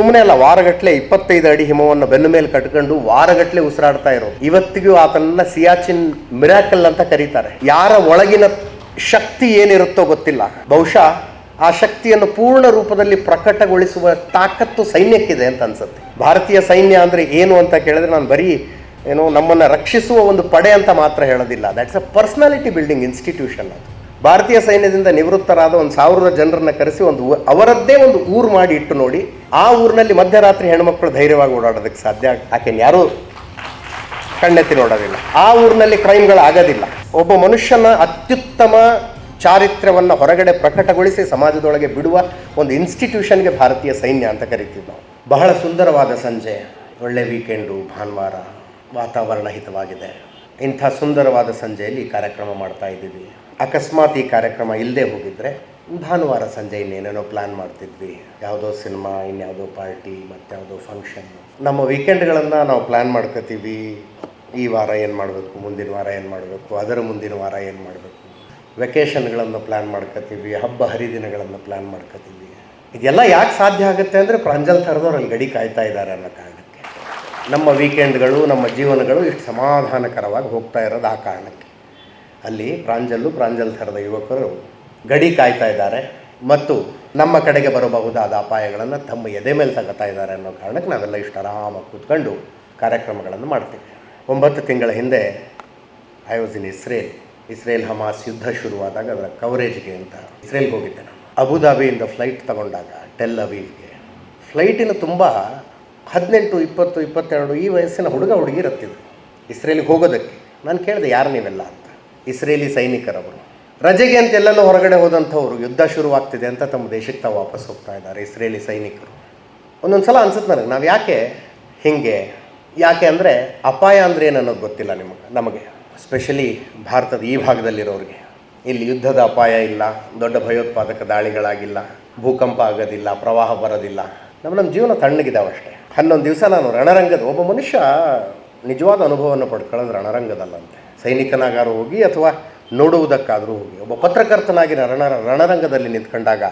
ಸುಮ್ಮನೆ ಅಲ್ಲ, ವಾರಗಟ್ಲೆ ಇಪ್ಪತ್ತೈದು ಅಡಿ ಹಿಮವನ್ನು ಬೆನ್ನ ಮೇಲೆ ಕಟ್ಕೊಂಡು ವಾರಗಟ್ಲೆ ಉಸಿರಾಡ್ತಾ ಇರೋದು ಇವತ್ತಿಗೂ ಆತನನ್ನ ಸಿಯಾಚಿನ್ ಮಿರಾಕಲ್ ಅಂತ ಕರೀತಾರೆ. ಯಾರ ಒಳಗಿನ ಶಕ್ತಿ ಏನಿರುತ್ತೋ ಗೊತ್ತಿಲ್ಲ. ಬಹುಶಃ ಆ ಶಕ್ತಿಯನ್ನು ಪೂರ್ಣ ರೂಪದಲ್ಲಿ ಪ್ರಕಟಗೊಳಿಸುವ ತಾಕತ್ತು ಸೈನ್ಯಕ್ಕಿದೆ ಅಂತ ಅನ್ಸುತ್ತೆ. ಭಾರತೀಯ ಸೈನ್ಯ ಅಂದ್ರೆ ಏನು ಅಂತ ಕೇಳಿದ್ರೆ ನಾನು ಬರೀ ಏನೋ ನಮ್ಮನ್ನು ರಕ್ಷಿಸುವ ಒಂದು ಪಡೆ ಅಂತ ಮಾತ್ರ ಹೇಳೋದಿಲ್ಲ. That's a personality building institution ಅದು. ಭಾರತೀಯ ಸೈನ್ಯದಿಂದ ನಿವೃತ್ತರಾದ ಒಂದು ಸಾವಿರದ ಜನರನ್ನು ಕರೆಸಿ ಒಂದು ಅವರದ್ದೇ ಒಂದು ಊರು ಮಾಡಿ ಇಟ್ಟು ನೋಡಿ, ಆ ಊರಿನಲ್ಲಿ ಮಧ್ಯರಾತ್ರಿ ಹೆಣ್ಮಕ್ಳು ಧೈರ್ಯವಾಗಿ ಓಡಾಡೋದಕ್ಕೆ ಸಾಧ್ಯ ಆಕೆನ್ ಯಾರೂ ಕಣ್ಣೆತ್ತಿ ನೋಡೋದಿಲ್ಲ. ಆ ಊರಿನಲ್ಲಿ ಕ್ರೈಮ್ಗಳು ಆಗೋದಿಲ್ಲ. ಒಬ್ಬ ಮನುಷ್ಯನ ಅತ್ಯುತ್ತಮ ಚಾರಿತ್ರ್ಯವನ್ನು ಹೊರಗಡೆ ಪ್ರಕಟಗೊಳಿಸಿ ಸಮಾಜದೊಳಗೆ ಬಿಡುವ ಒಂದು ಇನ್ಸ್ಟಿಟ್ಯೂಷನ್ಗೆ ಭಾರತೀಯ ಸೈನ್ಯ ಅಂತ ಕರಿತೀವಿ ನಾವು. ಬಹಳ ಸುಂದರವಾದ ಸಂಜೆ. ಒಳ್ಳೆ ವೀಕೆಂಡು, ಭಾನುವಾರ, ವಾತಾವರಣ ಹಿತವಾಗಿದೆ. ಇಂಥ ಸುಂದರವಾದ ಸಂಜೆಯಲ್ಲಿ ಈ ಕಾರ್ಯಕ್ರಮ ಮಾಡ್ತಾ ಇದ್ದೀವಿ. ಅಕಸ್ಮಾತ್ ಈ ಕಾರ್ಯಕ್ರಮ ಇಲ್ಲದೆ ಹೋಗಿದ್ರೆ, ಭಾನುವಾರ ಸಂಜೆ ಇನ್ನೇನೇನೋ ಪ್ಲ್ಯಾನ್ ಮಾಡ್ತಿದ್ವಿ. ಯಾವುದೋ ಸಿನಿಮಾ, ಇನ್ಯಾವುದೋ ಪಾರ್ಟಿ ಮತ್ತು ಯಾವುದೋ ಫಂಕ್ಷನ್ ನಮ್ಮ ವೀಕೆಂಡ್ಗಳನ್ನು ನಾವು ಪ್ಲ್ಯಾನ್ ಮಾಡ್ಕೋತೀವಿ. ಈ ವಾರ ಏನು ಮಾಡಬೇಕು, ಮುಂದಿನ ವಾರ ಏನು ಮಾಡಬೇಕು, ಅದರ ಮುಂದಿನ ವಾರ ಏನು ಮಾಡಬೇಕು. ವೆಕೇಷನ್ಗಳನ್ನು ಪ್ಲ್ಯಾನ್ ಮಾಡ್ಕೋತೀವಿ, ಹಬ್ಬ ಹರಿದಿನಗಳನ್ನು ಪ್ಲ್ಯಾನ್ ಮಾಡ್ಕೋತೀವಿ. ಇದೆಲ್ಲ ಯಾಕೆ ಸಾಧ್ಯ ಆಗುತ್ತೆ ಅಂದರೆ, ಪ್ರಾಂಜಲ್ ಥರದವ್ರು ಅಲ್ಲಿ ಗಡಿ ಕಾಯ್ತಾ ಇದ್ದಾರೆ ಅನ್ನೋ ಕಾರಣಕ್ಕೆ. ನಮ್ಮ ವೀಕೆಂಡ್ಗಳು ನಮ್ಮ ಜೀವನಗಳು ಇಷ್ಟು ಸಮಾಧಾನಕರವಾಗಿ ಹೋಗ್ತಾ ಇರೋದು ಆ ಕಾರಣಕ್ಕೆ. ಅಲ್ಲಿ ಪ್ರಾಂಜಲ್ಲು ಪ್ರಾಂಜಲ್ ಥರದ ಯುವಕರು ಗಡಿ ಕಾಯ್ತಾ ಇದ್ದಾರೆ ಮತ್ತು ನಮ್ಮ ಕಡೆಗೆ ಬರಬಹುದಾದ ಅಪಾಯಗಳನ್ನು ತಮ್ಮ ಎದೆ ಮೇಲೆ ತಗೋತಾ ಇದ್ದಾರೆ ಅನ್ನೋ ಕಾರಣಕ್ಕೆ ನಾವೆಲ್ಲ ಇಷ್ಟು ಆರಾಮಾಗಿ ಕೂತ್ಕೊಂಡು ಕಾರ್ಯಕ್ರಮಗಳನ್ನು ಮಾಡ್ತೀವಿ. ಒಂಬತ್ತು ತಿಂಗಳ ಹಿಂದೆ ಐ ಇಸ್ರೇಲ್ ಇಸ್ರೇಲ್ ಹಮಾಸ್ ಯುದ್ಧ ಶುರುವಾದಾಗ ಅದರ ಕವರೇಜ್ಗೆ ಅಂತ ಇಸ್ರೇಲ್ಗೆ ಹೋಗಿದ್ದೆ ನಾನು. ಅಬುದಾಬಿಯಿಂದ ಫ್ಲೈಟ್ ತಗೊಂಡಾಗ ಟೆಲ್ ಅವೀವ್ಗೆ ಫ್ಲೈಟಿನ ತುಂಬ ಹದಿನೆಂಟು, ಇಪ್ಪತ್ತು, ಇಪ್ಪತ್ತೆರಡು ಈ ವಯಸ್ಸಿನ ಹುಡುಗ ಹುಡುಗಿ ಇರುತ್ತಿದ್ರು. ಇಸ್ರೇಲಿಗೆ ಹೋಗೋದಕ್ಕೆ. ನಾನು ಕೇಳಿದೆ, ಯಾರು ನೀವೆಲ್ಲ? ಅಂತ. ಇಸ್ರೇಲಿ ಸೈನಿಕರವರು. ರಜೆಗೆ ಅಂತ ಎಲ್ಲೆಲ್ಲೋ ಹೊರಗಡೆ ಹೋದಂಥವ್ರು ಯುದ್ಧ ಶುರುವಾಗ್ತಿದೆ ಅಂತ ತಮ್ಮ ದೇಶಕ್ಕೆ ತಾವು ವಾಪಸ್ ಹೋಗ್ತಾ ಇದ್ದಾರೆ ಇಸ್ರೇಲಿ ಸೈನಿಕರು. ಒಂದೊಂದು ಸಲ ಅನ್ಸುತ್ತೆ ನನಗೆ, ನಾವು ಯಾಕೆ ಹಿಂಗೆ, ಯಾಕೆ ಅಂದರೆ ಅಪಾಯ ಅಂದರೆ ಏನು ಅನ್ನೋದು ಗೊತ್ತಿಲ್ಲ ನಿಮಗೆ, ನಮಗೆ ಸ್ಪೆಷಲಿ ಭಾರತದ ಈ ಭಾಗದಲ್ಲಿರೋರಿಗೆ. ಇಲ್ಲಿ ಯುದ್ಧದ ಅಪಾಯ ಇಲ್ಲ, ದೊಡ್ಡ ಭಯೋತ್ಪಾದಕ ದಾಳಿಗಳಾಗಿಲ್ಲ, ಭೂಕಂಪ ಆಗೋದಿಲ್ಲ, ಪ್ರವಾಹ ಬರೋದಿಲ್ಲ. ನಮ್ಮ ನಮ್ಮ ಜೀವನ ತಣ್ಣಗಿದಾವಷ್ಟೇ ಹನ್ನೊಂದು ದಿವಸ ನಾನು ರಣರಂಗದ, ಒಬ್ಬ ಮನುಷ್ಯ ನಿಜವಾದ ಅನುಭವವನ್ನು ಪಡ್ಕೊಳ್ಳೋದು ರಣರಂಗದಲ್ಲಂತೆ. ಸೈನಿಕನಾಗಾರು ಹೋಗಿ ಅಥವಾ ನೋಡುವುದಕ್ಕಾದರೂ ಹೋಗಿ. ಒಬ್ಬ ಪತ್ರಕರ್ತನಾಗಿ ರಣ ರಣರಂಗದಲ್ಲಿ ನಿಂತ್ಕೊಂಡಾಗ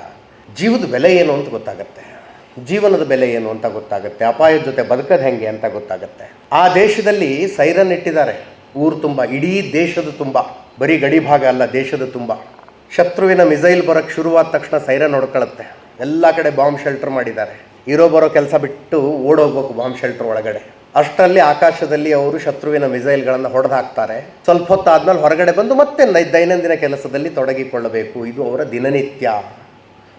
ಜೀವದ ಬೆಲೆ ಏನು ಅಂತ ಗೊತ್ತಾಗುತ್ತೆ. ಜೀವನದ ಬೆಲೆ ಏನು ಅಂತ ಗೊತ್ತಾಗುತ್ತೆ. ಅಪಾಯದ ಜೊತೆ ಬದುಕೋದು ಹೆಂಗೆ ಅಂತ ಗೊತ್ತಾಗುತ್ತೆ. ಆ ದೇಶದಲ್ಲಿ ಸೈರನ್ ಇಟ್ಟಿದ್ದಾರೆ. ಊರು ತುಂಬ, ಇಡೀ ದೇಶದ ತುಂಬ, ಬರೀ ಗಡಿ ಭಾಗ ಅಲ್ಲ, ದೇಶದ ತುಂಬ. ಶತ್ರುವಿನ ಮಿಸೈಲ್ ಬರೋಕ್ಕೆ ಶುರುವಾದ ತಕ್ಷಣ ಸೈರನ್ ಹೊಡ್ಕೊಳ್ಳುತ್ತೆ ಎಲ್ಲ ಕಡೆ ಬಾಂಬ್ ಶೆಲ್ಟರ್ ಮಾಡಿದ್ದಾರೆ. ಇರೋ ಬರೋ ಕೆಲಸ ಬಿಟ್ಟು ಓಡೋಗ್ಬೇಕು ಬಾಂಬ್ ಶೆಲ್ಟರ್ ಒಳಗಡೆ. ಅಷ್ಟರಲ್ಲಿ ಆಕಾಶದಲ್ಲಿ ಅವರು ಶತ್ರುವಿನ ಮಿಸೈಲ್ಗಳನ್ನು ಹೊಡೆದು ಹಾಕ್ತಾರೆ ಸ್ವಲ್ಪ ಹೊತ್ತಾದ್ಮೇಲೆ ಹೊರಗಡೆ ಬಂದು ಮತ್ತೆ ದೈನಂದಿನ ಕೆಲಸದಲ್ಲಿ ತೊಡಗಿಕೊಳ್ಳಬೇಕು. ಇದು ಅವರ ದಿನನಿತ್ಯ